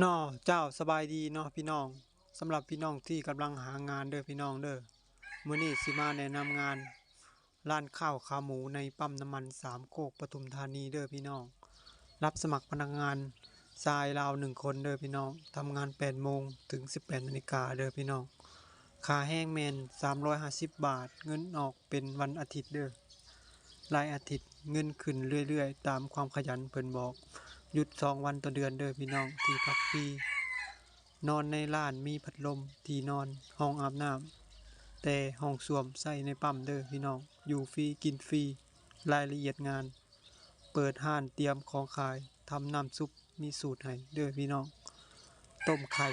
นอเจ้าสบายดีเนาะพี่น้องสำหรับพี่น้องที่กำลังหางานเด้อพี่น้องเด้อมื้อนี้สิมาแนะนำงานร้านข้าวขาหมูในปั๊มน้ำมันสามโคกปทุมธานีเด้อพี่น้อง รับสมัครพนักงานชายราวหนึ่งคนเด้อพี่น้องทำงาน8โมงถึง 18นาฬิกาเด้อพี่น้องค่าแห้งแมน350 บาท เงินออกเป็นวันอาทิตย์เด้อรายอาทิตย์เงินขึ้นเรื่อยๆ ตามความขยันเพิ่นบอก หยุดสองวันต่อเดือนเด้อพี่น้องที่พักฟรีนอนในร้านมีพัดลมที่นอนห้องอาบน้ำแต่ห้องส้วมใส่ในปั๊มเด้อพี่น้อง อยู่ฟรีกินฟรีรายละเอียดงาน เปิดห้านเตรียมของขายทำน้ำซุปมีสูตรให้เด้อพี่น้อง ต้มไข่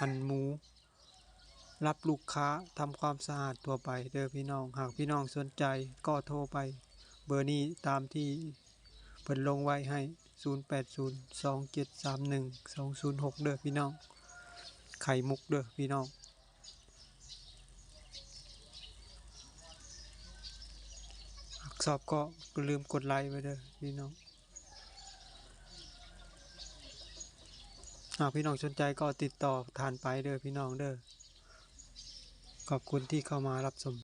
หั่นหมู รับลูกค้าทำความสะอาดตัวไปเด้อพี่น้อง หากพี่น้องสนใจก็โทรไป เบอร์นี้ตามที่เพิ่นลงไว้ให้ 0802731206 เด้อพี่น้อง ไข่มุกเด้อพี่น้องหากสอบก็ลืมกดไลค์ไว้เด้อพี่น้องหากพี่น้องสนใจก็ติดต่อทานไปเด้อพี่น้องเด้อขอบคุณที่เข้ามารับชม